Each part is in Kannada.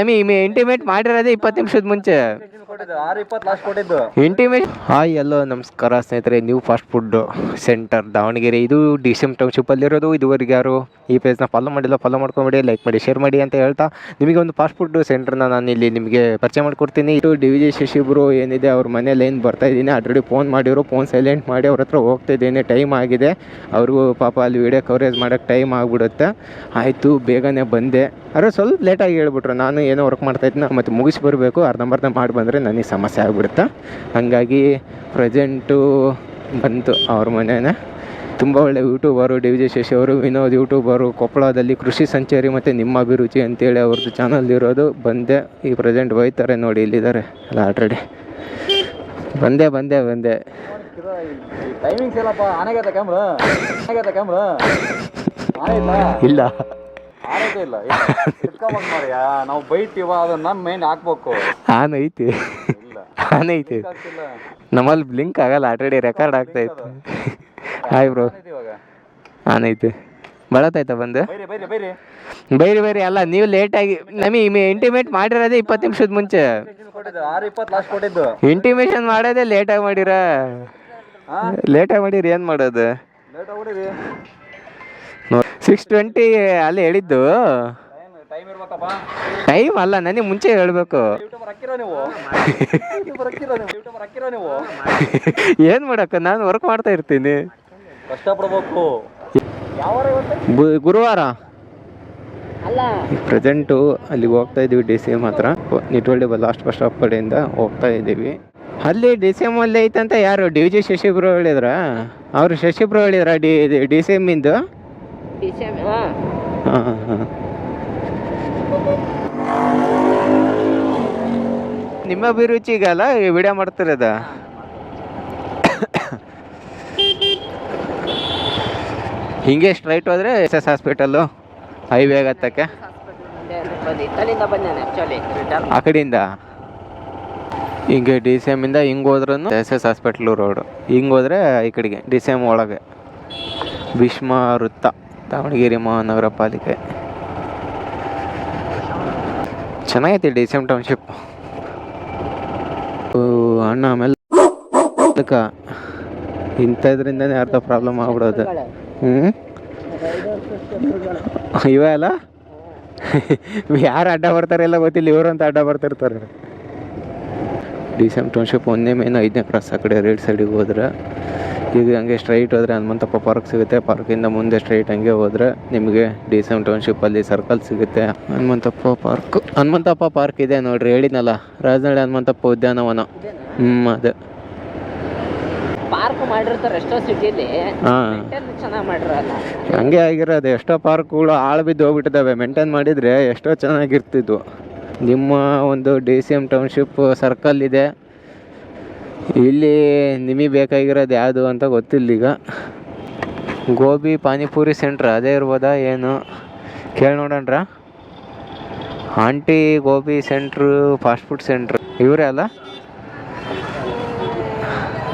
ಇಂಟಿಮೇಟ್ ಮಾಡಿರೋದೇ ಇಪ್ಪತ್ತು ನಿಮಿಷದ ಮುಂಚೆ. ಇಂಟಿಮೇಟ್ ಹಾಯ್ ಎಲ್ಲೋ ನಮಸ್ಕಾರ ಸ್ನೇಹಿತರೆ new fast food center Davangere. ಇದು ಡಿ ಸಿ ಎಂ ಟೌನ್ಶಿಪ್ಪಲ್ಲಿರೋದು ಇದುವರೆಗೆ ಯಾರು ಈ ಪೇಜ್ನ ಫಾಲೋ ಮಾಡಿಲ್ಲ ಫಾಲೋ ಮಾಡ್ಕೊಂಬಿಡಿ ಲೈಕ್ ಮಾಡಿ ಶೇರ್ ಮಾಡಿ ಅಂತ ಹೇಳ್ತಾ ನಿಮಗೆ ಒಂದು ಫಾಸ್ಟ್ ಫುಡ್ ಸೆಂಟರ್ನ ನಾನು ಇಲ್ಲಿ ನಿಮಗೆ ಪರಿಚಯ ಮಾಡ್ಕೊಡ್ತೀನಿ. ಇದು ಡಿ ವಿ ಜಿ ಶಶಿಬ್ರು ಏನಿದೆ, ಅವ್ರ ಮನೇಲಿ ಏನು ಬರ್ತಾ ಇದ್ದೀನಿ ಆಲ್ರೆಡಿ ಫೋನ್ ಮಾಡಿದ್ರು ಫೋನ್ ಸೈಲೆಂಟ್ ಮಾಡಿ ಅವ್ರ ಹತ್ರ ಹೋಗ್ತಾ ಇದ್ದೀನಿ. ಟೈಮ್ ಆಗಿದೆ. ಅವ್ರಿಗೂ ಪಾಪ ಅಲ್ಲಿ ವಿಡಿಯೋ ಕವರೇಜ್ ಮಾಡೋಕ್ಕೆ ಟೈಮ್ ಆಗಿಬಿಡುತ್ತೆ. ಆಯಿತು, ಬೇಗನೆ ಬಂದೆ. ಅರೆ, ಸ್ವಲ್ಪ ಲೇಟಾಗಿ ಹೇಳ್ಬಿಟ್ರು. ನಾನು ಏನೋ ವರ್ಕ್ ಮಾಡ್ತಾಯಿದ್ನ ಮತ್ತು ಮುಗಿಸಿ ಬರಬೇಕು ಅರ್ಧಂಬರ್ಧ ಮಾಡಿ ಬಂದರೆ ನನಗೆ ಸಮಸ್ಯೆ ಆಗಿಬಿಡುತ್ತೆ? ಹಾಗಾಗಿ ಪ್ರೆಸೆಂಟು ಬಂತು ಅವ್ರ ಮನೇನ. ತುಂಬ ಒಳ್ಳೆ ಯೂಟ್ಯೂಬರು ಡಿ ವಿಜಯ್ ಶಶಿ ಅವರು ವಿನೋದ್ ಯೂಟ್ಯೂಬರು ಕೊಪ್ಪಳದಲ್ಲಿ ಕೃಷಿ ಸಂಚಾರಿ ಮತ್ತು ನಿಮ್ಮ ಅಭಿರುಚಿ ಅಂತೇಳಿ ಅವ್ರದ್ದು ಚಾನಲ್ ಇರೋದು. ಬಂದೆ ಈ ಪ್ರೆಸೆಂಟ್ ಹೋಯ್ತಾರೆ ನೋಡಿ ಇಲ್ಲಿದ್ದಾರೆ ಅಲ್ಲ ಆಲ್ರೆಡಿ ಬಂದೆ ಬಂದೆ ಬಂದೆ. ಟೈಮಿಂಗ್ಸ್ ಎಲ್ಲಪ್ಪ ಆನೆಗೈತೆ ಕ್ಯಾಮ್ರಾ ಆನೆಗೈತೆ ಕ್ಯಾಮ್ರಾ ಆನೆ ಇಲ್ಲ. ಇಲ್ಲ. ಆನೆಗೆ ಇಲ್ಲ ಇಟ್ಕೊಂಬಂದ್ ಮಾರ್ಯಾ ನಾವು ಬೈತೀವ ಅದನ್ನ ಮೇನ್ ಹಾಕ್ಬೇಕು. ಆನ್ ಐತಿ. ಆನ್ ಐತಿ. ನಮ್ಮಲ್ಲಿ ಬ್ಲಿಂಕ್ ಆಗಲ್ಲ ಆಲ್ರೆಡಿ ರೆಕಾರ್ಡ್ ಆಗ್ತಾ ಇತ್ತು. ಹಾಯ್ ಬ್ರೋ ಆನ್ ಐತಿ. ಬಳತಾಯ್ತಾ ಬಂದು? ಬೈರಿ ಬೈರಿ ಅಲ್ಲ ನೀವು ಲೇಟಾಗಿ ನಮಗೆ ಇಂಟಿಮೇಟ್ ಮಾಡಿರೋದೇ ಇಪ್ಪತ್ತು ನಿಮಿಷದ ಮುಂಚೆ. ಇಂಟಿಮೇಷನ್ ಮಾಡೋದೇ ಲೇಟಾಗಿ ಮಾಡಿರ? ಲೇಟ್ ಲೇಟಾಗಿ ಮಾಡಿರಿ ಏನು ಮಾಡೋದು? ಸಿಕ್ಸ್ ಟ್ವೆಂಟಿ ಅಲ್ಲಿ ಹೇಳಿದ್ದು. ಟೈಮ್ ಅಲ್ಲ ನನಗೆ ಮುಂಚೆ ಹೇಳಬೇಕು. ಏನ್ ಮಾಡಕ್ಕ ನಾನು ವರ್ಕ್ ಮಾಡ್ತಾ ಇರ್ತೀನಿ. ಗುರುವಾರ? ಪ್ರೆಸೆಂಟು ಅಲ್ಲಿಗೆ ಹೋಗ್ತಾ ಇದ್ದೀವಿ ಡಿ ಸಿ ಎಂ ಹತ್ರ. ನಿಟ್ವಳ್ಳಿ ಲಾಸ್ಟ್ ಬಸ್ ಸ್ಟಾಪ್ ಕಡೆಯಿಂದ ಹೋಗ್ತಾ ಇದ್ದೀವಿ ಅಲ್ಲಿ ಡಿ ಸಿ ಎಂ ಅಲ್ಲಿ ಐತಂತ ಯಾರು? ಡಿ ಜಿ ಶಶಿಬ್ರು ಹೇಳಿದ್ರ? ಅವರು ಶಶಿಬ್ರು ಹೇಳಿದ್ರ ಡಿ ಡಿ ಸಿ ಎಂ ಇಂದು? ಹಾಂ. ಹಾಂ ನಿಮ್ಮ ಅಭಿರುಚಿಗಲ್ಲ ವಿಡಿಯೋ ಮಾಡ್ತಿರೋದ? ಹಿಂಗೆ ಸ್ಟ್ರೈಟ್ ಹೋದ್ರೆ ಎಸ್ ಎಸ್ ಹಾಸ್ಪಿಟಲ್ಲು ಹೈವೇ ಆಗತ್ತಕ್ಕೆ? ಆ ಕಡೆಯಿಂದ ಹಿಂಗೆ ಡಿ ಸಿ ಎಮ್ಮಿಂದ ಹಿಂಗೆ ಹೋದ್ರೂ ಎಸ್ ಎಸ್ ಹಾಸ್ಪಿಟ್ಲು ರೋಡು ಹಿಂಗೆ ಹೋದ್ರೆ ಈ ಕಡೆಗೆ ಡಿ ಸಿ ಎಂ ಒಳಗೆ. ಭೀಷ್ಮ ವೃತ್ತ. ದಾವಣಗೆರೆ ಮಹಾನಗರ ಪಾಲಿಕೆ. ಚೆನ್ನಾಗೈತೆ ಡಿ ಸಿ ಎಂ ಟೌನ್ಶಿಪ್. ಅಣ್ಣ, ಆಮೇಲೆ ಇಂಥದ್ರಿಂದನೇ ಅರ್ಧ ಪ್ರಾಬ್ಲಮ್ ಆಗ್ಬಿಡೋದು. ಹ್ಞೂ ಇವೇ ಅಲ್ಲ? ಯಾರು ಅಡ್ಡ ಬರ್ತಾರೆ ಎಲ್ಲ ಗೊತ್ತಿಲ್ಲ, ಇವರು ಅಂತ ಅಡ್ಡ ಬರ್ತಿರ್ತಾರೆ. ಡಿ ಸಿ ಎಂ ಟೌನ್ಶಿಪ್ ಒಂದನೇ ಮೇನ್ ಐದನೇ ಕ್ರಾಸ್ ಆ ಕಡೆ ರೈಟ್ ಸೈಡಿಗೆ ಹೋದ್ರೆ. ಈಗ ಹಂಗೆ ಸ್ಟ್ರೈಟ್ ಹೋದ್ರೆ ಹನುಮಂತಪ್ಪ ಪಾರ್ಕ್ ಸಿಗುತ್ತೆ. ಪಾರ್ಕಿಂದ ಮುಂದೆ ಸ್ಟ್ರೈಟ್ ಹಂಗೆ ಹೋದ್ರೆ ನಿಮಗೆ ಡಿ ಸಿ ಎಂ ಟೌನ್ಶಿಪ್ಪಲ್ಲಿ ಸರ್ಕಲ್ ಸಿಗುತ್ತೆ. ಹನುಮಂತಪ್ಪ ಪಾರ್ಕ್ ಹನುಮಂತಪ್ಪ ಪಾರ್ಕ್ ಇದೆ ನೋಡ್ರಿ ಹೇಳಿದ್ನಲ್ಲ ರಾಜನಹಳ್ಳಿ ಹನುಮಂತಪ್ಪ ಉದ್ಯಾನವನ. ಹ್ಞೂ ಅದೇ. ಪಾರ್ಕ್ ಮಾಡಿರ್ತಾರೆ ಎಷ್ಟೋ ಸಿಟಿಲಿ ಚೆನ್ನಾಗಿ ಹಂಗೆ ಆಗಿರೋದು ಎಷ್ಟೋ ಪಾರ್ಕ್ಗಳು ಹಾಳು ಬಿದ್ದು ಹೋಗ್ಬಿಟ್ಟಿದ್ದಾವೆ ಮೇಂಟೈನ್ ಮಾಡಿದರೆ ಎಷ್ಟೋ ಚೆನ್ನಾಗಿರ್ತಿದ್ವು. ನಿಮ್ಮ ಒಂದು D C M township circle ಇದೆ. ಇಲ್ಲಿ ನಿಮಗೆ ಬೇಕಾಗಿರೋದು ಯಾವುದು ಅಂತ ಗೊತ್ತಿಲ್ಲ ಈಗ. ಗೋಬಿ ಪಾನಿಪುರಿ ಸೆಂಟ್ರ್ ಅದೇ ಇರ್ಬೋದಾ ಏನು? ಕೇಳಿ ನೋಡೋಣ್ರ. Aunty gobi centre fast food centre ಇವರೇ ಅಲ್ಲ?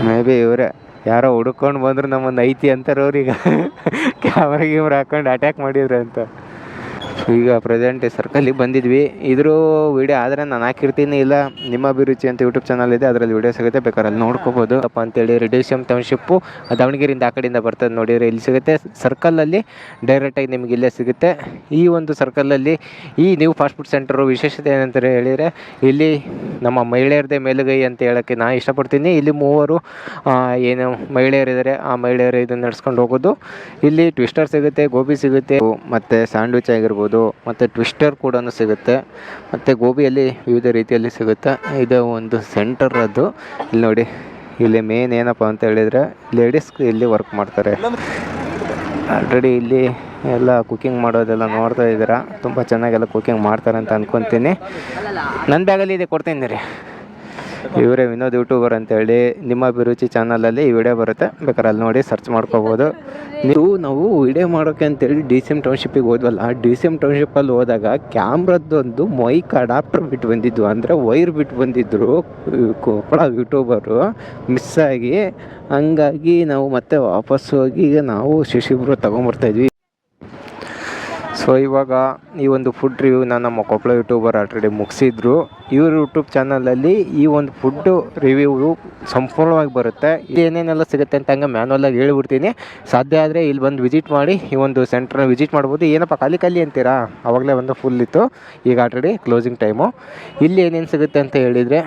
ಮೇ ಬಿ ಇವರೇ. ಯಾರೋ ಹುಡ್ಕೊಂಡು ಬಂದರು ನಮ್ಮನ್ನು ಐತಿ ಅಂತಾರೆ ಅವ್ರೀಗ ಕ್ಯಾಮ್ರಾ ಇವ್ರು ಹಾಕೊಂಡು ಅಟ್ಯಾಕ್ ಮಾಡಿದ್ರು ಅಂತ. ಈಗ ಪ್ರೆಸೆಂಟ್ ಸರ್ಕಲಿಗೆ ಬಂದಿದ್ವಿ. ಇದ್ರೂ ವಿಡಿಯೋ ಆದರೆ ನಾನು ಹಾಕಿರ್ತೀನಿ, ಇಲ್ಲ ನಿಮ್ಮ ಅಭಿರುಚಿ ಅಂತ ಯೂಟ್ಯೂಬ್ ಚಾನಲ್ ಇದೆ, ಅದರಲ್ಲಿ ವಿಡಿಯೋ ಸಿಗುತ್ತೆ, ಬೇಕಾದ್ರೆ ಅಲ್ಲಿ ನೋಡ್ಕೋಬೋದು. ಅಪ್ಪ ಅಂತೇಳಿ ರೆಡಿಸಿಯಮ್ ಟೌನ್ಶಿಪ್ಪು ದಾವಣಗೆರೆಯಿಂದ ಆ ಕಡೆಯಿಂದ ಬರ್ತದೆ ನೋಡಿದರೆ ಇಲ್ಲಿ ಸಿಗುತ್ತೆ. ಸರ್ಕಲಲ್ಲಿ ಡೈರೆಕ್ಟಾಗಿ ನಿಮಗೆ ಇಲ್ಲೇ ಸಿಗುತ್ತೆ. ಈ ಒಂದು ಸರ್ಕಲಲ್ಲಿ ಈ ನೀವು ಫಾಸ್ಟ್ ಫುಡ್ ಸೆಂಟರು ವಿಶೇಷತೆ ಏನಂತಾರೆ ಹೇಳಿದರೆ, ಇಲ್ಲಿ ನಮ್ಮ ಮಹಿಳೆಯರದೇ ಮೇಲುಗೈ ಅಂತ ಹೇಳೋಕ್ಕೆ ನಾನು ಇಷ್ಟಪಡ್ತೀನಿ. ಇಲ್ಲಿ ಮೂವರು ಏನು ಮಹಿಳೆಯರಿದ್ದಾರೆ ಆ ಮಹಿಳೆಯರು ಇದನ್ನು ನಡ್ಸ್ಕೊಂಡು ಹೋಗೋದು. ಇಲ್ಲಿ ಟ್ವಿಸ್ಟರ್ ಸಿಗುತ್ತೆ, ಗೋಬಿ ಸಿಗುತ್ತೆ, ಮತ್ತು ಸ್ಯಾಂಡ್ವಿಚ್ ಆಗಿರ್ಬೋದು. ಮತ್ತು ಟ್ವಿಸ್ಟರ್ ಕೂಡ ಸಿಗುತ್ತೆ, ಮತ್ತು ಗೋಬಿಯಲ್ಲಿ ವಿವಿಧ ರೀತಿಯಲ್ಲಿ ಸಿಗುತ್ತೆ. ಇದು ಒಂದು ಸೆಂಟರ್ ಅದು ಇಲ್ಲಿ ನೋಡಿ, ಇಲ್ಲಿ ಮೇನ್ ಏನಪ್ಪ ಅಂತ ಹೇಳಿದರೆ ಲೇಡೀಸ್ ಇಲ್ಲಿ ವರ್ಕ್ ಮಾಡ್ತಾರೆ. ಆಲ್ರೆಡಿ ಇಲ್ಲಿ ಎಲ್ಲ ಕುಕ್ಕಿಂಗ್ ಮಾಡೋದೆಲ್ಲ ನೋಡ್ತಾ ಇದ್ದೀರಾ? ತುಂಬ ಚೆನ್ನಾಗೆಲ್ಲ ಕುಕ್ಕಿಂಗ್ ಮಾಡ್ತಾರೆ ಅಂತ ಅಂದ್ಕೊತೀನಿ ನನ್ನ ಬ್ಯಾಗಲ್ಲಿ ಇದೆ, ಕೊಡ್ತೀನಿ ರೀ ಇವರೇ ವಿನೋದ್ ಯೂಟ್ಯೂಬರ್ ಅಂತೇಳಿ ನಿಮ್ಮ ಅಭಿರುಚಿ ಚಾನಲಲ್ಲಿ ಈ ವಿಡಿಯೋ ಬರುತ್ತೆ. ಬೇಕಾದ್ರೆ ಅಲ್ಲಿ ನೋಡಿ ಸರ್ಚ್ ಮಾಡ್ಕೋಬೋದು. ನೀವು ನಾವು ವಿಡಿಯೋ ಮಾಡೋಕೆ ಅಂತೇಳಿ ಡಿ ಸಿ ಎಂ ಟೌನ್ಶಿಪ್ಪಿಗೆ ಹೋದ್ವಲ್ಲ ಡಿ ಸಿ ಎಂ ಟೌನ್ಶಿಪ್ಪಲ್ಲಿ ಹೋದಾಗ ಕ್ಯಾಮ್ರದ್ದೊಂದು ಮೈಕ್ ಅಡಾಪ್ಟರ್ ಬಿಟ್ಟು ಬಂದಿದ್ದು ಅಂದರೆ ವೈರ್ ಬಿಟ್ಟು ಬಂದಿದ್ದರು ಕೊಪ್ಪಳ ಯೂಟ್ಯೂಬರು. ಮಿಸ್ ಆಗಿ ಹಂಗಾಗಿ ನಾವು ಮತ್ತೆ ವಾಪಸ್ ಹೋಗಿ ಈಗ ನಾವು ಶಶಿಬ್ರು ತೊಗೊಂಬರ್ತಾಯಿದ್ವಿ ಸೊ ಇವಾಗ ಈ ಒಂದು ಫುಡ್ ರಿವ್ಯೂನ ನಮ್ಮ ಕೊಪ್ಪಳ ಯೂಟ್ಯೂಬರ್ ಆಲ್ರೆಡಿ ಮುಗಿಸಿದ್ರು. ಇವ್ರ ಯೂಟ್ಯೂಬ್ ಚಾನಲಲ್ಲಿ ಈ ಒಂದು ಫುಡ್ ರಿವ್ಯೂ ಸಂಪೂರ್ಣವಾಗಿ ಬರುತ್ತೆ. ಏನೇನೆಲ್ಲ ಸಿಗುತ್ತೆ ಅಂತ ಹಂಗೆ ಮ್ಯಾನುವಲಾಗಿ ಹೇಳ್ಬಿಡ್ತೀನಿ. ಸಾಧ್ಯ ಆದರೆ ಇಲ್ಲಿ ಬಂದು ವಿಸಿಟ್ ಮಾಡಿ, ಈ ಒಂದು ಸೆಂಟ್ರನ್ನ ವಿಸಿಟ್ ಮಾಡ್ಬೋದು. ಏನಪ್ಪ, ಖಾಲಿ ಖಾಲಿ ಅಂತೀರಾ? ಅವಾಗಲೇ ಒಂದು ಫುಲ್ ಇತ್ತು. ಈಗ ಆಲ್ರೆಡಿ ಕ್ಲೋಸಿಂಗ್ ಟೈಮು ಇಲ್ಲಿ ಏನೇನು ಸಿಗುತ್ತೆ ಅಂತ ಹೇಳಿದರೆ,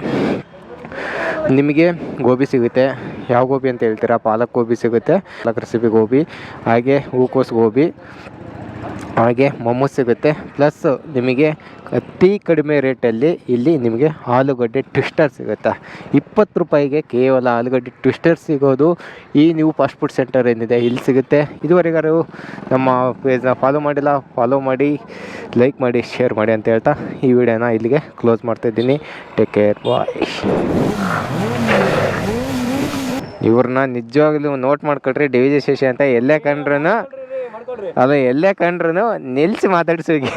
ನಿಮಗೆ ಗೋಬಿ ಸಿಗುತ್ತೆ. ಯಾವ ಗೋಬಿ ಅಂತ ಹೇಳ್ತೀರಾ? ಪಾಲಕ್ ಗೋಬಿ ಸಿಗುತ್ತೆ, ಪಾಲಕ್ ರೆಸಿಪಿ ಗೋಬಿ, ಹಾಗೆ ಹೂಕೋಸ್ ಗೋಬಿ. ಹಾಗೆ ಮೊಮ್ಮು ಸಿಗುತ್ತೆ. ಪ್ಲಸ್ ನಿಮಗೆ ಅತಿ ಕಡಿಮೆ ರೇಟಲ್ಲಿ ಇಲ್ಲಿ ನಿಮಗೆ ಆಲೂಗಡ್ಡೆ ಟ್ವಿಸ್ಟರ್ ಸಿಗುತ್ತೆ. ಇಪ್ಪತ್ತು ರೂಪಾಯಿಗೆ ಕೇವಲ ಆಲೂಗಡ್ಡೆ ಟ್ವಿಸ್ಟರ್ ಸಿಗೋದು ಈ ನೀವು ಫಾಸ್ಟ್ ಫುಡ್ ಸೆಂಟರ್ ಏನಿದೆ, ಇಲ್ಲಿ ಸಿಗುತ್ತೆ. ಇದುವರೆಗಾರು ನಮ್ಮ ಪೇಜ್ನ ಫಾಲೋ ಮಾಡಿಲ್ಲ ಫಾಲೋ ಮಾಡಿ ಲೈಕ್ ಮಾಡಿ ಶೇರ್ ಮಾಡಿ ಅಂತ ಹೇಳ್ತಾ ಈ ವಿಡಿಯೋನ ಇಲ್ಲಿಗೆ ಕ್ಲೋಸ್ ಮಾಡ್ತಾಯಿದ್ದೀನಿ ಟೇಕ್ ಕೇರ್ ಬಾಯ್ ಇವ್ರನ್ನ ನಿಜವಾಗ್ಲೂ ನೋಟ್ ಮಾಡ್ಕೊಳ್ರಿ ಡಿವಿಜಿ ಶೇಷಿ ಅಂತ ಎಲ್ಲೇ ಕಂಡ್ರೂ ಅದು ಎಲ್ಲೇ ಕಂಡ್ರು ನಿಲ್ಸಿ ಮಾತಾಡ್ಸೋಗಿ